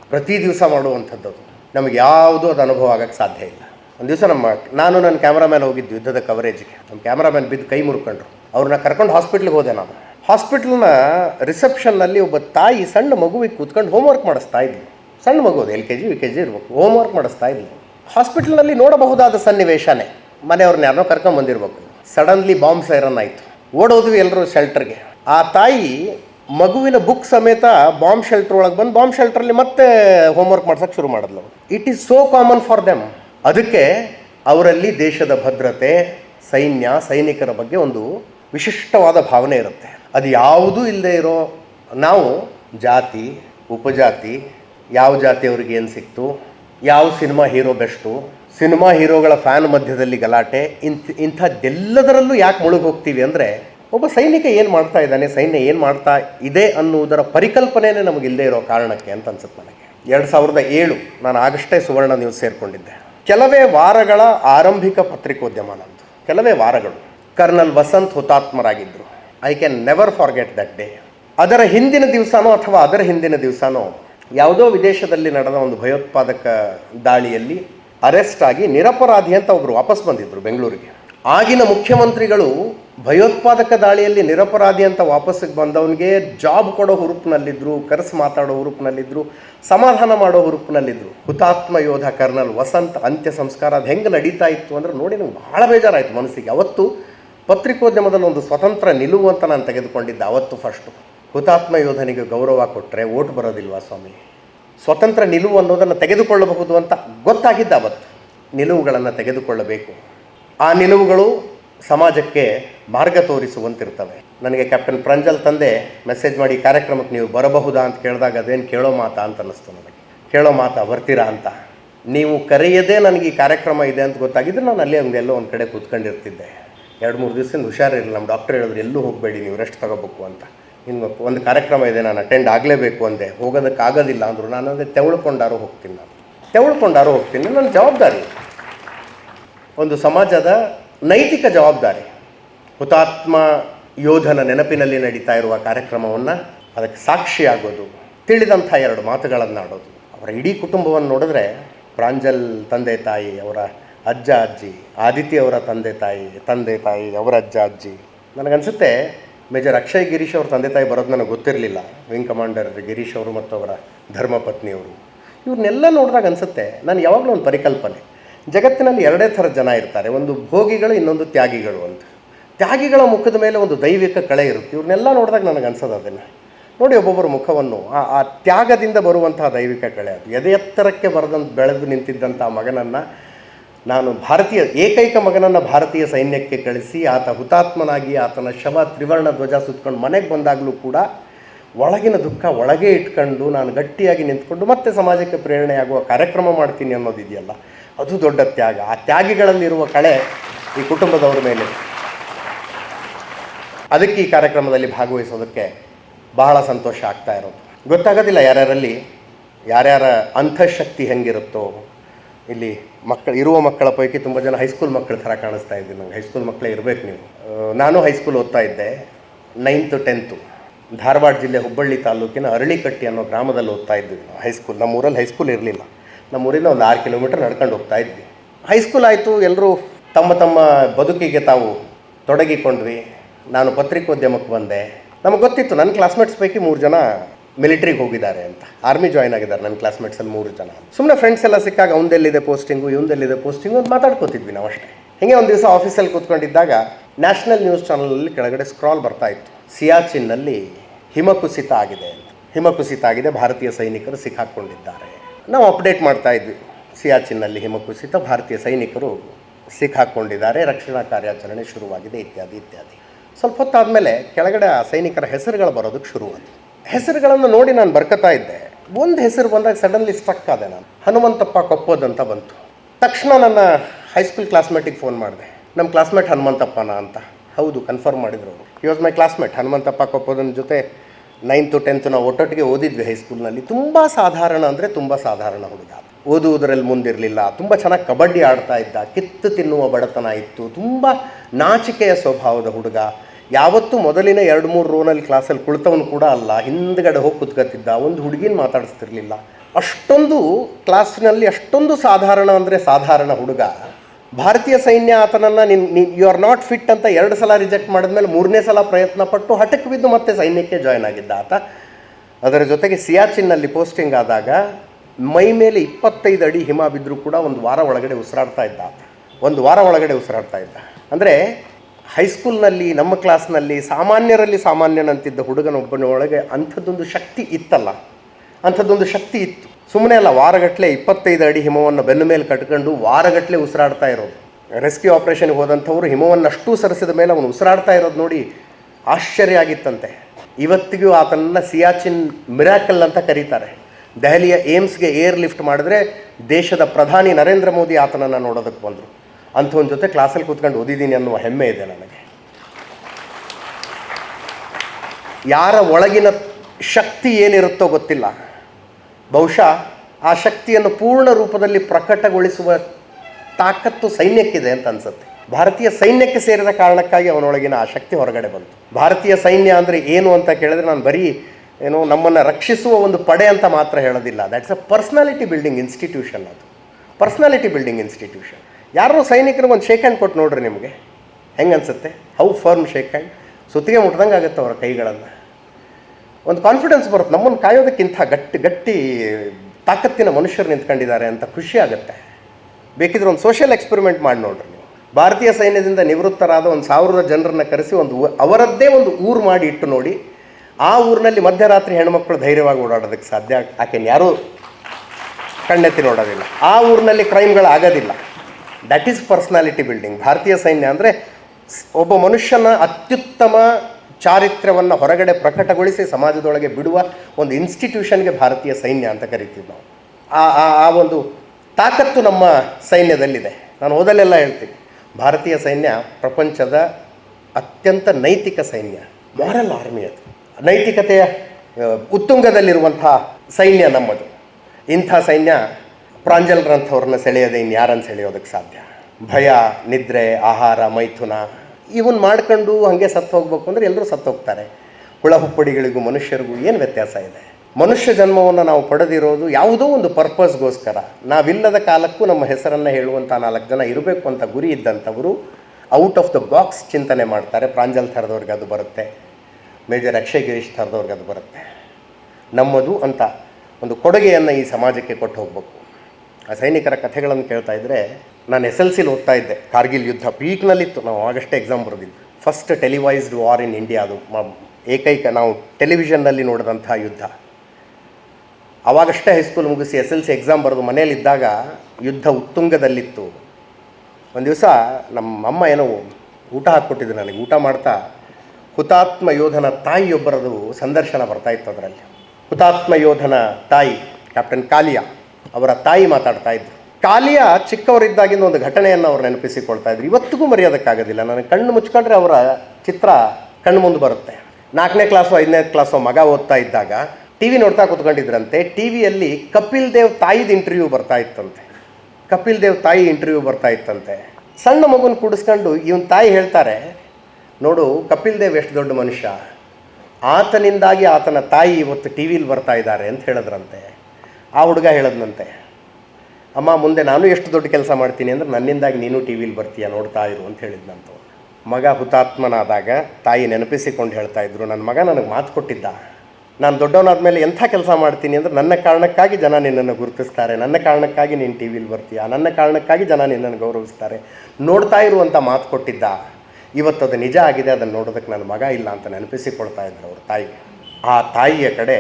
ಪ್ರತಿ ದಿವಸ ಮಾಡುವಂಥದ್ದು. ನಮಗೆ ಯಾವುದೂ ಅದು ಅನುಭವ ಆಗಕ್ಕೆ ಸಾಧ್ಯ ಇಲ್ಲ. ಒಂದು ದಿವಸ ನಮ್ಮ ನಾನು ನನ್ನ ಕ್ಯಾಮ್ರಾಮ್ಯಾನ್ ಹೋಗಿದ್ದು ಯುದ್ಧದ ಕವರೇಜ್ಗೆ. ನಮ್ಮ ಕ್ಯಾಮ್ರಾಮ್ಯಾನ್ ಬಿದ್ದು ಕೈ ಮುರ್ಕೊಂಡ್ರು. ಅವ್ರನ್ನ ಕರ್ಕೊಂಡು ಹಾಸ್ಪಿಟ್ಲಿಗೆ ಹೋದೆ ನಾನು. ಹಾಸ್ಪಿಟ್ಲ್ನ ರಿಸೆಪ್ಷನ್ನಲ್ಲಿ ಒಬ್ಬ ತಾಯಿ ಸಣ್ಣ ಮಗುವಿಗೆ ಕೂತ್ಕೊಂಡು ಹೋಮ್ವರ್ಕ್ ಮಾಡಿಸ್ತಾ ಇದ್ಲು. ಸಣ್ಣ ಮಗು ಅದು L K G, U K G ಇರ್ಬೇಕು. ಹೋಮ್ವರ್ಕ್ ಮಾಡಿಸ್ತಾ ಇದ್ಲು. ಹಾಸ್ಪಿಟ್ಲ್ನಲ್ಲಿ ನೋಡಬಹುದಾದ ಸನ್ನಿವೇಶನೇ. ಮನೆಯವ್ರನ್ನ ಯಾರನ್ನೋ ಕರ್ಕೊಂಬಂದಿರ್ಬೇಕು ಸಡನ್ಲಿ ಬಾಂಬ್ ಸೈರನ್ ಆಯಿತು. ಓಡೋದ್ವಿ ಎಲ್ಲರೂ ಶೆಲ್ಟರ್ಗೆ ಆ ತಾಯಿ ಮಗುವಿನ ಬುಕ್ ಸಮೇತ ಬಾಂಬ್ ಶೆಲ್ಟರ್ ಒಳಗೆ ಬಂದು ಬಾಂಬ್ ಶೆಲ್ಟ್ರಲ್ಲಿ ಮತ್ತೆ ಹೋಮ್ವರ್ಕ್ ಮಾಡ್ಸೋಕೆ ಶುರು ಮಾಡಿದ್ಲು. It is so common for them ಅದಕ್ಕೆ ಅವರಲ್ಲಿ ದೇಶದ ಭದ್ರತೆ, ಸೈನ್ಯ, ಸೈನಿಕರ ಬಗ್ಗೆ ಒಂದು ವಿಶಿಷ್ಟವಾದ ಭಾವನೆ ಇರುತ್ತೆ. ಅದು ಯಾವುದೂ ಇಲ್ಲದೆ ಇರೋ ನಾವು ಜಾತಿ, ಉಪಜಾತಿ, ಯಾವ ಜಾತಿಯವ್ರಿಗೆ ಏನು ಸಿಕ್ತು, ಯಾವ ಸಿನಿಮಾ ಹೀರೋ ಬೆಸ್ಟು ಸಿನಿಮಾ ಹೀರೋಗಳ ಫ್ಯಾನ್ ಮಧ್ಯದಲ್ಲಿ ಗಲಾಟೆ, ಇಂಥ, ಇಂಥದ್ದೆಲ್ಲದರಲ್ಲೂ ಯಾಕೆ ಮುಳುಗಿ ಹೋಗ್ತೀವಿ ಅಂದರೆ ಒಬ್ಬ ಸೈನಿಕ ಏನು ಮಾಡ್ತಾ ಇದ್ದಾನೆ, ಸೈನ್ಯ ಏನು ಮಾಡ್ತಾ ಇದೆ ಅನ್ನುವುದರ ಪರಿಕಲ್ಪನೆಯೇ ನಮಗೆ ಇಲ್ಲದೆ ಇರೋ ಕಾರಣಕ್ಕೆ ಅಂತ ಅನ್ಸುತ್ತೆ ನನಗೆ. ಎರಡು ಸಾವಿರದ ಏಳು ನಾನು ಆಗಷ್ಟೇ ಸುವರ್ಣ ನ್ಯೂಸ್ ಸೇರಿಕೊಂಡಿದ್ದೆ. ಕೆಲವೇ ವಾರಗಳ ಆರಂಭಿಕ ಪತ್ರಿಕೋದ್ಯಮ ನಂದು. ಕೆಲವೇ ವಾರಗಳು. Colonel Vasant ಹುತಾತ್ಮರಾಗಿದ್ದರು I can never forget that day ಅದರ ಹಿಂದಿನ ದಿವಸನೋ ಅಥವಾ ಅದರ ಹಿಂದಿನ ದಿವಸನೋ ಯಾವುದೋ ವಿದೇಶದಲ್ಲಿ ನಡೆದ ಒಂದು ಭಯೋತ್ಪಾದಕ ದಾಳಿಯಲ್ಲಿ ಅರೆಸ್ಟ್ ಆಗಿ ನಿರಪರಾಧಿ ಅಂತ ಒಬ್ಬರು ವಾಪಸ್ ಬಂದಿದ್ರು ಬೆಂಗಳೂರಿಗೆ. ಆಗಿನ ಮುಖ್ಯಮಂತ್ರಿಗಳು ಭಯೋತ್ಪಾದಕ ದಾಳಿಯಲ್ಲಿ ನಿರಪರಾಧಿ ಅಂತ ವಾಪಸ್ಸಿಗೆ ಬಂದವನಿಗೆ ಜಾಬ್ ಕೊಡೋ ಹುರುಪಿನಲ್ಲಿದ್ದರು ಕರೆಸ್ ಮಾತಾಡೋ ಹುರುಪಿನಲ್ಲಿದ್ದರು ಸಮಾಧಾನ ಮಾಡೋ ಹುರುಪಿನಲ್ಲಿದ್ದರು ಹುತಾತ್ಮ ಯೋಧ ಕರ್ನಲ್ ವಸಂತ ಅಂತ್ಯ ಸಂಸ್ಕಾರ ಅದು ಹೆಂಗೆ ನಡೀತಾ ಇತ್ತು ಅಂದರೆ ನೋಡಿ ನಂಗೆ ಭಾಳ ಬೇಜಾರಾಯಿತು ಮನಸ್ಸಿಗೆ. ಅವತ್ತು ಪತ್ರಿಕೋದ್ಯಮದಲ್ಲಿ ಒಂದು ಸ್ವತಂತ್ರ ನಿಲುವು ಅಂತ ನಾನು ತೆಗೆದುಕೊಂಡಿದ್ದೆ ಅವತ್ತು ಫಸ್ಟು ಹುತಾತ್ಮ ಯೋಧನಿಗೆ ಗೌರವ ಕೊಟ್ಟರೆ ಓಟ್ ಬರೋದಿಲ್ವಾ ಸ್ವಾಮಿ? ಸ್ವತಂತ್ರ ನಿಲುವು ಅನ್ನೋದನ್ನು ತೆಗೆದುಕೊಳ್ಳಬಹುದು ಅಂತ ಗೊತ್ತಾಗಿದ್ದ ಅವತ್ತು. ನಿಲುವುಗಳನ್ನು ತೆಗೆದುಕೊಳ್ಳಬೇಕು. ಆ ನಿಲುವುಗಳು ಸಮಾಜಕ್ಕೆ ಮಾರ್ಗ ತೋರಿಸುವಂತಿರ್ತವೆ. ನನಗೆ ಕ್ಯಾಪ್ಟನ್ ಪ್ರಂಜಲ್ ತಂದೆ ಮೆಸೇಜ್ ಮಾಡಿ ಕಾರ್ಯಕ್ರಮಕ್ಕೆ ನೀವು ಬರಬಹುದಾ ಅಂತ ಕೇಳಿದಾಗ ಅದೇನು ಕೇಳೋ ಮಾತಾ ಅಂತ ಅನ್ನಿಸ್ತು ನನಗೆ. ಕೇಳೋ ಮಾತಾ ಬರ್ತೀರಾ ಅಂತ. ನೀವು ಕರೆಯದೇ ನನಗೆ ಈ ಕಾರ್ಯಕ್ರಮ ಇದೆ ಅಂತ ಗೊತ್ತಾಗಿದ್ರೆ ನಾನು ಅಲ್ಲೇ ಒಂದು ಎಲ್ಲೋ ಒಂದು ಕಡೆ ಕೂತ್ಕೊಂಡಿರ್ತಿದ್ದೆ. ಎರಡು ಮೂರು ದಿವಸದಿಂದ ಹುಷಾರಿರಲಿಲ್ಲ. ನಮ್ಮ ಡಾಕ್ಟರ್ ಹೇಳಿದ್ರು, ಎಲ್ಲೂ ಹೋಗಬೇಡಿ, ನೀವು ರೆಸ್ಟ್ ತಗೋಬೇಕು ಅಂತ. ಇನ್ನು ಒಂದು ಕಾರ್ಯಕ್ರಮ ಇದೆ, ನಾನು ಅಟೆಂಡ್ ಆಗಲೇಬೇಕು ಅಂದೆ. ಹೋಗೋದಕ್ಕಾಗೋದಿಲ್ಲ ಅಂದರು. ನಾನು ಅದೇ, ತೆವಳ್ಕೊಂಡಾರು ಹೋಗ್ತೀನಿ ನಾನು. ತೆವಳ್ಕೊಂಡಾರು ಹೋಗ್ತೀನಿ. ನನ್ನ ಜವಾಬ್ದಾರಿ ಒಂದು ಸಮಾಜದ ನೈತಿಕ ಜವಾಬ್ದಾರಿ. ಹುತಾತ್ಮ ಯೋಧನ ನೆನಪಿನಲ್ಲಿ ನಡೀತಾ ಇರುವ ಕಾರ್ಯಕ್ರಮವನ್ನು ಅದಕ್ಕೆ ಸಾಕ್ಷಿಯಾಗೋದು, ತಿಳಿದಂಥ ಎರಡು ಮಾತುಗಳನ್ನಾಡೋದು. ಅವರ ಇಡೀ ಕುಟುಂಬವನ್ನು ನೋಡಿದ್ರೆ ಪ್ರಾಂಜಲ್ ತಂದೆ ತಾಯಿ, ಅವರ ಅಜ್ಜ, ಅಜ್ಜಿ ಆದಿತ್ಯ ಅವರ ತಂದೆ ತಾಯಿ ತಂದೆ ತಾಯಿ, ಅವರ ಅಜ್ಜ, ಅಜ್ಜಿ. ನನಗನ್ಸುತ್ತೆ ಮೇಜರ್ ಅಕ್ಷಯ್ ಗಿರೀಶ್ ಅವ್ರ ತಂದೆ ತಾಯಿ ಬರೋದು ನನಗೆ ಗೊತ್ತಿರಲಿಲ್ಲ. ವಿಂಗ್ ಕಮಾಂಡರ್ ಗಿರೀಶ್ ಅವರು ಮತ್ತು ಅವರ ಧರ್ಮಪತ್ನಿಯವರು ಇವ್ರನ್ನೆಲ್ಲ ನೋಡಿದಾಗ ಅನಿಸುತ್ತೆ, ನಾನು ಯಾವಾಗಲೂ ಒಂದು ಪರಿಕಲ್ಪನೆ. ಜಗತ್ತಿನಲ್ಲಿ ಎರಡೇ ಥರ ಜನ ಇರ್ತಾರೆ, ಒಂದು ಭೋಗಿಗಳು, ಇನ್ನೊಂದು ತ್ಯಾಗಿಗಳು ಅಂತ. ತ್ಯಾಗಿಗಳ ಮುಖದ ಮೇಲೆ ಒಂದು ದೈವಿಕ ಕಳೆ ಇರುತ್ತೆ, ಇವ್ರನ್ನೆಲ್ಲ ನೋಡಿದಾಗ ನನಗೆ ಅನ್ಸೋದು ಅದನ್ನು. ನೋಡಿ ಒಬ್ಬೊಬ್ಬರ ಮುಖವನ್ನು, ಆ ಆ ತ್ಯಾಗದಿಂದ ಬರುವಂತಹ ದೈವಿಕ ಕಳೆ ಅದು. ಎದೆ ಎತ್ತರಕ್ಕೆ ಬರೆದಂತ, ಬೆಳೆದು ನಿಂತಿದ್ದಂಥ ಮಗನನ್ನು ನಾನು ಭಾರತೀಯ, ಏಕೈಕ ಮಗನನ್ನು ಭಾರತೀಯ ಸೈನ್ಯಕ್ಕೆ ಕಳಿಸಿ, ಆತ ಹುತಾತ್ಮನಾಗಿ ಆತನ ಶವ ತ್ರಿವರ್ಣ ಧ್ವಜ ಸುತ್ಕೊಂಡು ಮನೆಗೆ ಬಂದಾಗಲೂ ಕೂಡ ಒಳಗಿನ ದುಃಖ ಒಳಗೆ ಇಟ್ಕೊಂಡು ನಾನು ಗಟ್ಟಿಯಾಗಿ ನಿಂತ್ಕೊಂಡು ಮತ್ತೆ ಸಮಾಜಕ್ಕೆ ಪ್ರೇರಣೆಯಾಗುವ ಕಾರ್ಯಕ್ರಮ ಮಾಡ್ತೀನಿ ಅನ್ನೋದಿದೆಯಲ್ಲ ಅದು ದೊಡ್ಡ ತ್ಯಾಗ. ಆ ತ್ಯಾಗಿಗಳಲ್ಲಿರುವ ಕಳೆ ಈ ಕುಟುಂಬದವ್ರ ಮೇಲೆ. ಅದಕ್ಕೆ ಈ ಕಾರ್ಯಕ್ರಮದಲ್ಲಿ ಭಾಗವಹಿಸೋದಕ್ಕೆ ಬಹಳ ಸಂತೋಷ ಆಗ್ತಾ ಇರೋದು. ಗೊತ್ತಾಗೋದಿಲ್ಲ ಯಾರ್ಯಾರಲ್ಲಿ, ಯಾರ್ಯಾರ ಅಂತಃಶಕ್ತಿ ಹೆಂಗಿರುತ್ತೋ. ಇಲ್ಲಿ ಮಕ್ಕಳು, ಇರುವ ಮಕ್ಕಳ ಪೈಕಿ ತುಂಬ ಜನ ಹೈಸ್ಕೂಲ್ ಮಕ್ಕಳ ಥರ ಕಾಣಿಸ್ತಾ ಇದ್ದೀನಿ ನಂಗೆ ಹೈಸ್ಕೂಲ್ ಮಕ್ಕಳೇ ಇರಬೇಕು ನೀವು. ನಾನು ಹೈಸ್ಕೂಲ್ ಓದ್ತಾ ಇದ್ದೆ ನೈನ್ತು ಟೆಂತು ಧಾರವಾಡ ಜಿಲ್ಲೆ ಹುಬ್ಬಳ್ಳಿ ತಾಲೂಕಿನ ಅರಳಿಕಟ್ಟಿ ಅನ್ನೋ ಗ್ರಾಮದಲ್ಲಿ ಓದ್ತಾ ನಾವು ಹೈಸ್ಕೂಲ್ ನಮ್ಮ ಊರಲ್ಲಿ ಹೈಸ್ಕೂಲ್ ಇರಲಿಲ್ಲ. ನಮ್ಮ ಊರಿಂದ ಒಂದು ಆರು ಕಿಲೋಮೀಟರ್ ನಡ್ಕೊಂಡು ಹೋಗ್ತಾ ಇದ್ವಿ. ಹೈಸ್ಕೂಲ್ ಆಯಿತು ಎಲ್ಲರೂ ತಮ್ಮ ತಮ್ಮ ಬದುಕಿಗೆ ತಾವು ತೊಡಗಿಕೊಂಡ್ವಿ. ನಾನು ಪತ್ರಿಕೋದ್ಯಮಕ್ಕೆ ಬಂದೆ. ನಮಗೆ ಗೊತ್ತಿತ್ತು, ನನ್ನ ಕ್ಲಾಸ್ಮೇಟ್ಸ್ ಪೈಕಿ ಮೂರು ಜನ ಮಿಲಿಟ್ರಿಗೆ ಹೋಗಿದ್ದಾರೆ ಅಂತ. ಆರ್ಮಿ ಜಾಯ್ನ್ ಆಗಿದ್ದಾರೆ ನನ್ನ ಕ್ಲಾಸ್ಮೇಟ್ಸಲ್ಲಿ ಮೂರು ಜನ. ಸುಮ್ಮನೆ ಫ್ರೆಂಡ್ಸ್ ಎಲ್ಲ ಸಿಕ್ಕಾಗ ಅವನದೆಲ್ಲಿದೆ ಪೋಸ್ಟಿಂಗು ಇವನದೆಲ್ಲಿದೆ ಪೋಸ್ಟಿಂಗು ಅಂತ ಮಾತಾಡ್ಕೋತಿದ್ವಿ ನಾವು ಅಷ್ಟೇ. ಹೀಗೆ ಒಂದು ದಿವಸ ಆಫೀಸಲ್ಲಿ ಕೂತ್ಕೊಂಡಿದ್ದಾಗ ನ್ಯಾಷನಲ್ ನ್ಯೂಸ್ ಚಾನಲಲ್ಲಿ ಕೆಳಗಡೆ ಸ್ಕ್ರಾಲ್ ಬರ್ತಾ ಇತ್ತು. ಸಿಯಾಚಿನ್ನಲ್ಲಿ ಹಿಮಕುಸಿತ ಆಗಿದೆ ಅಂತ. ಹಿಮಕುಸಿತ ಆಗಿದೆ, ಭಾರತೀಯ ಸೈನಿಕರು ಸಿಕ್ಕಾಕ್ಕೊಂಡಿದ್ದಾರೆ ನಾವು ಅಪ್ಡೇಟ್ ಮಾಡ್ತಾ ಇದ್ವಿ. ಸಿಯಾಚಿನ್ನಲ್ಲಿ ಹಿಮಕುಸಿತ, ಭಾರತೀಯ ಸೈನಿಕರು ಸಿಕ್ಕಾಕ್ಕೊಂಡಿದ್ದಾರೆ ರಕ್ಷಣಾ ಕಾರ್ಯಾಚರಣೆ ಶುರುವಾಗಿದೆ, ಇತ್ಯಾದಿ ಇತ್ಯಾದಿ. ಸ್ವಲ್ಪ ಹೊತ್ತಾದಮೇಲೆ ಕೆಳಗಡೆ ಆ ಸೈನಿಕರ ಹೆಸರುಗಳು ಬರೋದಕ್ಕೆ ಶುರುವಾಯಿತು. ಹೆಸರುಗಳನ್ನು ನೋಡಿ ನಾನು ಬರ್ಕತಾ ಇದ್ದೆ. ಒಂದು ಹೆಸರು ಬಂದಾಗ ಸಡನ್ಲಿ ಸ್ಟಕ್ ಆದೆ ನಾನು. ಹನುಮಂತಪ್ಪ ಕೊಪ್ಪೋದಂತ ಬಂತು. ತಕ್ಷಣ ನನ್ನ ಹೈಸ್ಕೂಲ್ ಕ್ಲಾಸ್ಮೇಟಿಗೆ ಫೋನ್ ಮಾಡಿದೆ. ನಮ್ಮ ಕ್ಲಾಸ್ಮೇಟ್ ಹನುಮಂತಪ್ಪನ ಅಂತ. ಹೌದು ಕನ್ಫರ್ಮ್ ಮಾಡಿದ್ರು ಅವರು. He was my classmate Hanumanthappa ಕೊಪ್ಪೋದನ ಜೊತೆ ನೈನ್ತು ಟೆಂತು ನಾವು ಒಟ್ಟೊಟ್ಟಿಗೆ ಓದಿದ್ವಿ ಹೈಸ್ಕೂಲ್ನಲ್ಲಿ ತುಂಬ ಸಾಧಾರಣ ಅಂದರೆ ತುಂಬ ಸಾಧಾರಣ ಹುಡುಗ. ಓದುವುದರಲ್ಲಿ ಮುಂದಿರಲಿಲ್ಲ. ತುಂಬ ಚೆನ್ನಾಗಿ ಕಬಡ್ಡಿ ಆಡ್ತಾ ಇದ್ದ. ಕಿತ್ತು ತಿನ್ನುವ ಬಡತನ ಇತ್ತು. ತುಂಬ ನಾಚಿಕೆಯ ಸ್ವಭಾವದ ಹುಡುಗ. ಯಾವತ್ತೂ ಮೊದಲಿನ ಎರಡು ಮೂರು ರೋನಲ್ಲಿ ಕ್ಲಾಸಲ್ಲಿ ಕುಳಿತವನು ಕೂಡ ಅಲ್ಲ. ಹಿಂದ್ಗಡೆ ಹೋಗಿ ಕುತ್ಕತ್ತಿದ್ದ. ಒಂದು ಹುಡುಗಿನ ಮಾತಾಡಿಸ್ತಿರ್ಲಿಲ್ಲ. ಅಷ್ಟೊಂದು ಕ್ಲಾಸ್ನಲ್ಲಿ ಅಷ್ಟೊಂದು ಸಾಧಾರಣ ಅಂದರೆ ಸಾಧಾರಣ ಹುಡುಗ. ಭಾರತೀಯ ಸೈನ್ಯ ಆತನನ್ನು ನಿನ್ ಯು ಆರ್ ನಾಟ್ ಫಿಟ್ ಅಂತ ಎರಡು ಸಲ ರಿಜೆಕ್ಟ್ ಮಾಡಿದ್ಮೇಲೆ ಮೂರನೇ ಸಲ ಪ್ರಯತ್ನ ಪಟ್ಟು ಹಠಕ್ಕೆ ಬಿದ್ದು ಮತ್ತೆ ಸೈನ್ಯಕ್ಕೆ ಜಾಯ್ನ್ ಆಗಿದ್ದ ಆತ. ಅದರ ಜೊತೆಗೆ ಸಿಯಾಚಿನ್ನಲ್ಲಿ ಪೋಸ್ಟಿಂಗ್ ಆದಾಗ ಮೈ ಮೇಲೆ ಇಪ್ಪತ್ತೈದು ಅಡಿ ಹಿಮ ಬಿದ್ದರೂ ಕೂಡ ಒಂದು ವಾರ ಒಳಗಡೆ ಉಸಿರಾಡ್ತಾ ಇದ್ದ ಒಂದು ವಾರ ಒಳಗಡೆ ಉಸಿರಾಡ್ತಾ ಇದ್ದ. ಅಂದರೆ ಹೈಸ್ಕೂಲ್ನಲ್ಲಿ ನಮ್ಮ ಕ್ಲಾಸ್ನಲ್ಲಿ ಸಾಮಾನ್ಯರಲ್ಲಿ ಸಾಮಾನ್ಯನಂತಿದ್ದ ಹುಡುಗನೊಬ್ಬನ ಒಳಗೆ ಅಂಥದ್ದೊಂದು ಶಕ್ತಿ ಇತ್ತಲ್ಲ. ಅಂಥದ್ದೊಂದು ಶಕ್ತಿ ಇತ್ತು. ಸುಮ್ಮನೆ ಅಲ್ಲ ವಾರಗಟ್ಟಲೆ ಇಪ್ಪತ್ತೈದು ಅಡಿ ಹಿಮವನ್ನು ಬೆನ್ನ ಮೇಲೆ ಕಟ್ಕೊಂಡು ವಾರಗಟ್ಟಲೆ ಉಸಿರಾಡ್ತಾ ಇರೋದು. ರೆಸ್ಕ್ಯೂ ಆಪ್ರೇಷನ್ಗೆ ಹೋದಂಥವ್ರು ಹಿಮವನ್ನು ಸರಿಸಿದ ಮೇಲೆ ಅವನು ಉಸಿರಾಡ್ತಾ ಇರೋದು ನೋಡಿ ಆಶ್ಚರ್ಯ ಆಗಿತ್ತಂತೆ. ಇವತ್ತಿಗೂ ಆತನನ್ನು ಸಿಯಾಚಿನ್ ಮಿರಾಕಲ್ ಅಂತ ಕರೀತಾರೆ. ದೆಹಲಿಯ ಏಮ್ಸ್ಗೆ ಏರ್ ಲಿಫ್ಟ್ ಮಾಡಿದ್ರೆ ದೇಶದ ಪ್ರಧಾನಿ ನರೇಂದ್ರ ಮೋದಿ ಆತನನ್ನು ನೋಡೋದಕ್ಕೆ ಬಂದರು. ಅಂಥವನ ಜೊತೆ ಕ್ಲಾಸಲ್ಲಿ ಕೂತ್ಕೊಂಡು ಓದಿದ್ದೀನಿ ಅನ್ನುವ ಹೆಮ್ಮೆ ಇದೆ ನನಗೆ. ಯಾರ ಒಳಗಿನ ಶಕ್ತಿ ಏನಿರುತ್ತೋ ಗೊತ್ತಿಲ್ಲ. ಬಹುಶಃ ಆ ಶಕ್ತಿಯನ್ನು ಪೂರ್ಣ ರೂಪದಲ್ಲಿ ಪ್ರಕಟಗೊಳಿಸುವ ತಾಕತ್ತು ಸೈನ್ಯಕ್ಕಿದೆ ಅಂತ ಅನ್ಸುತ್ತೆ. ಭಾರತೀಯ ಸೈನ್ಯಕ್ಕೆ ಸೇರಿದ ಕಾರಣಕ್ಕಾಗಿ ಅವನೊಳಗಿನ ಆ ಶಕ್ತಿ ಹೊರಗಡೆ ಬಂತು. ಭಾರತೀಯ ಸೈನ್ಯ ಅಂದರೆ ಏನು ಅಂತ ಕೇಳಿದ್ರೆ ನಾನು ಬರೀ ಏನು ನಮ್ಮನ್ನು ರಕ್ಷಿಸುವ ಒಂದು ಪಡೆ ಅಂತ ಮಾತ್ರ ಹೇಳೋದಿಲ್ಲ. That's a personality building institution ಅದು. ಪರ್ಸ್ನಾಲಿಟಿ ಬಿಲ್ಡಿಂಗ್ ಇನ್ಸ್ಟಿಟ್ಯೂಷನ್ ಯಾರೋ ಸೈನಿಕರಿಗೆ ಒಂದು ಶೇಕ್ ಹ್ಯಾಂಡ್ ಕೊಟ್ಟು ನೋಡ್ರಿ ನಿಮಗೆ. ಹೆಂಗೆ ಅನ್ಸುತ್ತೆ? ಹೌ ಫರ್ಮ್ ಶೇಕ್ ಹ್ಯಾಂಡ್ ಸುತ್ತಿಗೆ ಮುಟ್ದಂಗೆ ಆಗುತ್ತೆ ಅವರ ಕೈಗಳನ್ನು. ಒಂದು ಕಾನ್ಫಿಡೆನ್ಸ್ ಬರುತ್ತೆ. ನಮ್ಮನ್ನು ಕಾಯೋದಕ್ಕಿಂತ ಗಟ್ಟಿ ಗಟ್ಟಿ ತಾಕತ್ತಿನ ಮನುಷ್ಯರು ನಿಂತ್ಕೊಂಡಿದ್ದಾರೆ ಅಂತ ಖುಷಿ ಆಗುತ್ತೆ. ಬೇಕಿದ್ರೆ ಒಂದು ಸೋಷಿಯಲ್ ಎಕ್ಸ್ಪೆರಿಮೆಂಟ್ ಮಾಡಿ ನೋಡ್ರಿ ನೀವು. ಭಾರತೀಯ ಸೈನ್ಯದಿಂದ ನಿವೃತ್ತರಾದ ಒಂದು ಸಾವಿರದ ಜನರನ್ನು ಕರೆಸಿ ಒಂದು ಅವರದ್ದೇ ಒಂದು ಊರು ಮಾಡಿ ಇಟ್ಟು ನೋಡಿ, ಆ ಊರಿನಲ್ಲಿ ಮಧ್ಯರಾತ್ರಿ ಹೆಣ್ಮಕ್ಳು ಧೈರ್ಯವಾಗಿ ಓಡಾಡೋದಕ್ಕೆ ಸಾಧ್ಯ. ಆಕೆ ಯಾರೂ ಕಣ್ಣೆತ್ತಿ ನೋಡೋದಿಲ್ಲ. ಆ ಊರಿನಲ್ಲಿ ಕ್ರೈಮ್ಗಳು ಆಗೋದಿಲ್ಲ ದಟ್ ಈಸ್ ಪರ್ಸ್ನಾಲಿಟಿ ಬಿಲ್ಡಿಂಗ್ ಭಾರತೀಯ ಸೈನ್ಯ ಅಂದರೆ ಒಬ್ಬ ಮನುಷ್ಯನ ಅತ್ಯುತ್ತಮ ಚಾರಿತ್ರ್ಯವನ್ನು ಹೊರಗಡೆ ಪ್ರಕಟಗೊಳಿಸಿ ಸಮಾಜದೊಳಗೆ ಬಿಡುವ ಒಂದು ಇನ್ಸ್ಟಿಟ್ಯೂಷನ್ಗೆ ಭಾರತೀಯ ಸೈನ್ಯ ಅಂತ ಕರಿತೀವಿ ನಾವು. ಆ, ಆ- ಒಂದು ತಾಕತ್ತು ನಮ್ಮ ಸೈನ್ಯದಲ್ಲಿದೆ. ನಾನು ಓದಲೆಲ್ಲ ಹೇಳ್ತೀನಿ. ಭಾರತೀಯ ಸೈನ್ಯ ಪ್ರಪಂಚದ ಅತ್ಯಂತ ನೈತಿಕ ಸೈನ್ಯ. ಮಾರಲ್ ಆರ್ಮಿ ಅದು. ನೈತಿಕತೆಯ ಉತ್ತುಂಗದಲ್ಲಿರುವಂಥ ಸೈನ್ಯ ನಮ್ಮದು. ಇಂಥ ಸೈನ್ಯ ಪ್ರಾಂಜಲ್ರಂಥವ್ರನ್ನ ಸೆಳೆಯೋದೇ ಇನ್ಯಾರನ್ನು ಸೆಳೆಯೋದಕ್ಕೆ ಸಾಧ್ಯ? ಭಯ, ನಿದ್ರೆ, ಆಹಾರ, ಮೈಥುನ ಇವನ್ ಮಾಡ್ಕೊಂಡು ಹಾಗೆ ಸತ್ತು ಹೋಗ್ಬೇಕು ಅಂದರೆ ಎಲ್ಲರೂ ಸತ್ತು ಹೋಗ್ತಾರೆ. ಹುಳ ಹುಪ್ಪಡಿಗಳಿಗೂ ಮನುಷ್ಯರಿಗೂ ಏನು ವ್ಯತ್ಯಾಸ ಇದೆ? ಮನುಷ್ಯ ಜನ್ಮವನ್ನು ನಾವು ಪಡೆದಿರೋದು ಯಾವುದೋ ಒಂದು ಪರ್ಪಸ್ಗೋಸ್ಕರ. ನಾವಿಲ್ಲದ ಕಾಲಕ್ಕೂ ನಮ್ಮ ಹೆಸರನ್ನು ಹೇಳುವಂಥ ನಾಲ್ಕು ಜನ ಇರಬೇಕು ಅಂತ ಗುರಿ ಇದ್ದಂಥವರು ಔಟ್ ಆಫ್ ದ ಬಾಕ್ಸ್ ಚಿಂತನೆ ಮಾಡ್ತಾರೆ. ಪ್ರಾಂಜಲ್ ಥರದವ್ರಿಗೆ ಅದು ಬರುತ್ತೆ. ಮೇಜರ್ ಅಕ್ಷಯ್ ಗಿರೀಶ್ ಥರದವ್ರಿಗೆ ಅದು ಬರುತ್ತೆ. ನಮ್ಮದು ಅಂತ ಒಂದು ಕೊಡುಗೆಯನ್ನು ಈ ಸಮಾಜಕ್ಕೆ ಕೊಟ್ಟು ಹೋಗ್ಬೇಕು. ಆ ಸೈನಿಕರ ಕಥೆಗಳನ್ನು ಕೇಳ್ತಾ ಇದ್ದರೆ ನಾನು ಎಸ್ ಎಲ್ ಸಿಲಿ ಓದ್ತಾ ಇದ್ದೆ, ಕಾರ್ಗಿಲ್ ಯುದ್ಧ ಪೀಕ್ನಲ್ಲಿತ್ತು. ನಾವು ಆಗಷ್ಟೇ ಎಕ್ಸಾಮ್ ಬರೆದಿದ್ದು. First televised war in India ಅದು ಏಕೈಕ ನಾವು ಟೆಲಿವಿಷನ್ನಲ್ಲಿ ನೋಡಿದಂಥ ಯುದ್ಧ. ಅವಾಗಷ್ಟೇ ಹೈಸ್ಕೂಲ್ ಮುಗಿಸಿ ಎಸ್ ಎಲ್ ಸಿ ಎಕ್ಸಾಮ್ ಬರೆದು ಮನೆಯಲ್ಲಿದ್ದಾಗ ಯುದ್ಧ ಉತ್ತುಂಗದಲ್ಲಿತ್ತು. ಒಂದು ದಿವಸ ನಮ್ಮ ಅಮ್ಮ ಏನೋ ಊಟ ಹಾಕ್ಕೊಟ್ಟಿದ್ರು ನನಗೆ, ಊಟ ಮಾಡ್ತಾ ಹುತಾತ್ಮ ಯೋಧನ ತಾಯಿಯೊಬ್ಬರದು ಸಂದರ್ಶನ ಬರ್ತಾ ಇತ್ತು ಅದರಲ್ಲಿ. ಹುತಾತ್ಮ ಯೋಧನ ತಾಯಿ ಕ್ಯಾಪ್ಟನ್ ಕಾಲಿಯಾ ಅವರ ತಾಯಿ ಮಾತಾಡ್ತಾ ಇದ್ರು. ಕಾಲಿಯ ಚಿಕ್ಕವರಿದ್ದಾಗಿಂದ ಒಂದು ಘಟನೆಯನ್ನು ಅವ್ರು ನೆನಪಿಸಿಕೊಳ್ತಾ ಇದ್ರು. ಇವತ್ತಿಗೂ ಮರೆಯೋದಕ್ಕಾಗೋದಿಲ್ಲ. ನನಗೆ ಕಣ್ಣು ಮುಚ್ಕೊಂಡ್ರೆ ಅವರ ಚಿತ್ರ ಕಣ್ಣು ಮುಂದೆ ಬರುತ್ತೆ. ನಾಲ್ಕನೇ ಕ್ಲಾಸು, ಐದನೇ ಕ್ಲಾಸು ಮಗ ಓದ್ತಾ ಇದ್ದಾಗ ಟಿ ವಿ ನೋಡ್ತಾ ಕೂತ್ಕೊಂಡಿದ್ರಂತೆ. ಟಿ ವಿಯಲ್ಲಿ ಕಪಿಲ್ ದೇವ್ ತಾಯಿದ ಇಂಟರ್ವ್ಯೂ ಬರ್ತಾ ಇತ್ತಂತೆ. ಕಪಿಲ್ ದೇವ್ ತಾಯಿ ಇಂಟರ್ವ್ಯೂ ಬರ್ತಾ ಇತ್ತಂತೆ. ಸಣ್ಣ ಮಗುನ ಕೂಡಿಸ್ಕೊಂಡು ಇವನ್ ತಾಯಿ ಹೇಳ್ತಾರೆ, ನೋಡು, ಕಪಿಲ್ ದೇವ್ ಎಷ್ಟು ದೊಡ್ಡ ಮನುಷ್ಯ. ಆತನಿಂದಾಗಿ ಆತನ ತಾಯಿ ಇವತ್ತು ಟಿ ವಿಲಿ ಬರ್ತಾ ಇದ್ದಾರೆ ಅಂತ ಹೇಳಿದ್ರಂತೆ. ಆ ಹುಡುಗ ಹೇಳದ್ನಂತೆ, ಅಮ್ಮ, ಮುಂದೆ ನಾನು ಎಷ್ಟು ದೊಡ್ಡ ಕೆಲಸ ಮಾಡ್ತೀನಿ ಅಂದ್ರೆ ನನ್ನಿಂದಾಗಿ ನೀನು ಟಿ ವಿಲಿ ಬರ್ತೀಯ ನೋಡ್ತಾ ಇರು ಅಂತ ಹೇಳಿದ್ನಂತು ಮಗ ಹುತಾತ್ಮನಾದಾಗ ತಾಯಿ ನೆನಪಿಸಿಕೊಂಡು ಹೇಳ್ತಾ ಇದ್ರು, ನನ್ನ ಮಗ ನನಗೆ ಮಾತು ಕೊಟ್ಟಿದ್ದ. ನಾನು ದೊಡ್ಡವನಾದ ಮೇಲೆ ಎಂಥ ಕೆಲಸ ಮಾಡ್ತೀನಿ ಅಂದ್ರೆ ನನ್ನ ಕಾರಣಕ್ಕಾಗಿ ಜನ ನಿನ್ನನ್ನು ಗುರುತಿಸ್ತಾರೆ, ನನ್ನ ಕಾರಣಕ್ಕಾಗಿ ನೀನು ಟಿ ವಿಲಿ ಬರ್ತೀಯ, ನನ್ನ ಕಾರಣಕ್ಕಾಗಿ ಜನ ನಿನ್ನನ್ನು ಗೌರವಿಸ್ತಾರೆ. ನೋಡ್ತಾ ಇರುವಂಥ ಮಾತು ಕೊಟ್ಟಿದ್ದ. ಇವತ್ತು ಅದು ನಿಜ ಆಗಿದೆ, ಅದನ್ನು ನೋಡೋದಕ್ಕೆ ನನ್ನ ಮಗ ಇಲ್ಲ ಅಂತ ನೆನಪಿಸಿಕೊಳ್ತಾ ಇದ್ರು ಅವ್ರ ತಾಯಿ. ಆ ತಾಯಿಯ ಕಡೆ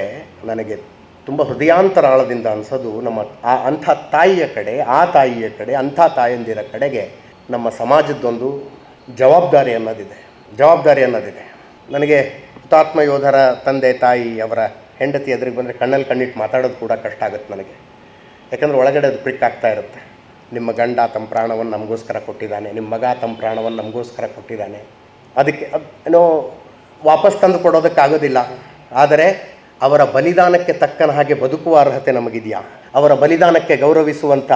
ನನಗೆ ತುಂಬ ಹೃದಯಾಂತರಾಳದಿಂದ ಅನಿಸೋದು ನಮ್ಮ ಆ ಅಂಥ ತಾಯಿಯ ಕಡೆ, ಆ ತಾಯಿಯ ಕಡೆ, ಅಂಥ ತಾಯಂದಿರ ಕಡೆಗೆ ನಮ್ಮ ಸಮಾಜದ್ದೊಂದು ಜವಾಬ್ದಾರಿ ಅನ್ನೋದಿದೆ. ಜವಾಬ್ದಾರಿ ಅನ್ನೋದಿದೆ. ನನಗೆ ಹುತಾತ್ಮ ಯೋಧರ ತಂದೆ, ತಾಯಿ, ಅವರ ಹೆಂಡತಿ ಎದುರಿಗೆ ಬಂದರೆ ಕಣ್ಣಲ್ಲಿ ಕಣ್ಣಿಟ್ಟು ಮಾತಾಡೋದು ಕೂಡ ಕಷ್ಟ ಆಗುತ್ತೆ ನನಗೆ. ಯಾಕಂದರೆ ಒಳಗಡೆ ಅದು ಪ್ರಿಕ್ ಆಗ್ತಾ ಇರುತ್ತೆ. ನಿಮ್ಮ ಗಂಡ ತಮ್ಮ ಪ್ರಾಣವನ್ನು ನಮಗೋಸ್ಕರ ಕೊಟ್ಟಿದ್ದಾನೆ, ನಿಮ್ಮ ಮಗ ತಮ್ಮ ಪ್ರಾಣವನ್ನು ನಮಗೋಸ್ಕರ ಕೊಟ್ಟಿದ್ದಾನೆ. ಅದಕ್ಕೆ ಅದ್ ಏನೋ ವಾಪಸ್ ತಂದು ಕೊಡೋದಕ್ಕಾಗೋದಿಲ್ಲ. ಆದರೆ ಅವರ ಬಲಿದಾನಕ್ಕೆ ತಕ್ಕನ ಹಾಗೆ ಬದುಕುವ ಅರ್ಹತೆ ನಮಗಿದೆಯಾ? ಅವರ ಬಲಿದಾನಕ್ಕೆ ಗೌರವಿಸುವಂಥ